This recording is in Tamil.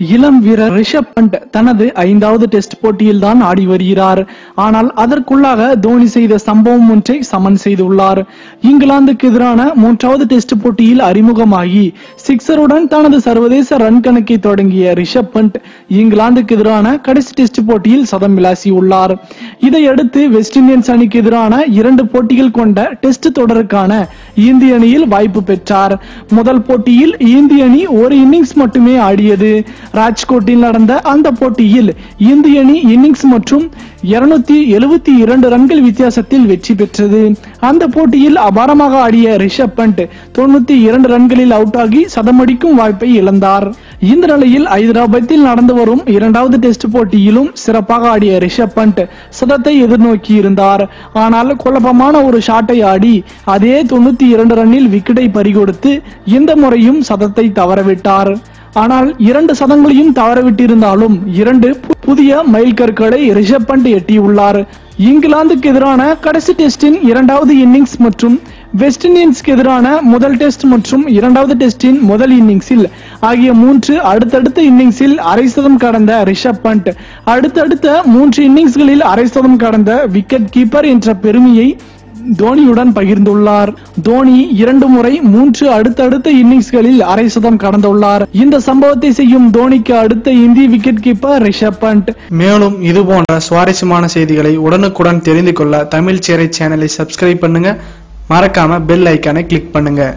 இளம் வீரர் ரிஷப் பண்ட் தனது ஐந்தாவது டெஸ்ட் போட்டியில் தான் ஆடி வருகிறார். ஆனால் அதற்குள்ளாக தோனி செய்த சம்பவம் ஒன்றை சமன் செய்துள்ளார் இங்கிலாந்துக்கு எதிரான மூன்றாவது டெஸ்ட் போட்டியில் அறிமுகமாகி சிக்ஸருடன் தனது சர்வதேச ரன் கணக்கை தொடங்கிய ரிஷப் பண்ட் இங்கிலாந்துக்கு எதிரான கடைசி டெஸ்ட் போட்டியில் சதம் விளாசியுள்ளார். இதையடுத்து வெஸ்ட் இண்டீஸ் அணிக்கு எதிரான இரண்டு போட்டிகள் கொண்ட டெஸ்ட் தொடருக்கான இந்திய அணியில் வாய்ப்பு பெற்றார். முதல் போட்டியில் இந்திய அணி ஒரு இன்னிங்ஸ் மட்டுமே ஆடியது. ராஜ்கோட்டில் நடந்த அந்த போட்டியில் இந்திய அணி இன்னிங்ஸ் மற்றும் இருநூத்தி எழுபத்தி இரண்டு ரன்கள் வித்தியாசத்தில் வெற்றி பெற்றது. அந்த போட்டியில் அபாரமாக ஆடிய ரிஷப் பண்ட் தொண்ணூத்தி இரண்டு ரன்களில் அவுட் ஆகி சதமடிக்கும் வாய்ப்பை இழந்தார். இந்த நிலையில் ஐதராபாத்தில் நடந்து வரும் இரண்டாவது டெஸ்ட் போட்டியிலும் சிறப்பாக ஆடிய ரிஷப் பண்ட் சதத்தை எதிர்நோக்கி இருந்தார் ஆனால் குழப்பமான ஒரு ஷாட்டை ஆடி அதே தொண்ணூத்தி இரண்டு ரன்னில் விக்கெட்டை பறிகொடுத்து இந்த முறையும் சதத்தை தவறவிட்டார். ஆனால் இரண்டு சதங்களையும் தவறவிட்டிருந்தாலும் இரண்டு புதிய மைல்கற்களை ரிஷப் பண்ட் எட்டியுள்ளார். இங்கிலாந்துக்கு எதிரான கடைசி டெஸ்டின் இரண்டாவது இன்னிங்ஸ் மற்றும் வெஸ்ட் இண்டீஸ்க்கு எதிரான முதல் டெஸ்ட் மற்றும் இரண்டாவது டெஸ்டின் முதல் இன்னிங்ஸில் ஆகிய மூன்று அடுத்தடுத்த இன்னிங்ஸில் அரை சதம் கடந்த ரிஷப் பண்ட் அடுத்தடுத்த மூன்று இன்னிங்ஸ்களில் அரை சதம் கடந்த விக்கெட் கீப்பர் என்ற பெருமையை தோனியுடன் பகிர்ந்துள்ளார். தோனி இரண்டு முறை மூன்று அடுத்தடுத்த இன்னிங்ஸ்களில் அரை சதம் கடந்துள்ளார். இந்த சம்பவத்தை செய்யும் தோனிக்கு அடுத்த இந்திய விக்கெட் கீப்பர் ரிஷப் பண்ட் மேலும் இது போன்ற சுவாரஸ்யமான செய்திகளை உடனுக்குடன் தெரிந்து கொள்ள தமிழ் சேரை சேனலை சப்ஸ்கிரைப் பண்ணுங்க. மறக்காம பெல் ஐக்கானை கிளிக் பண்ணுங்க.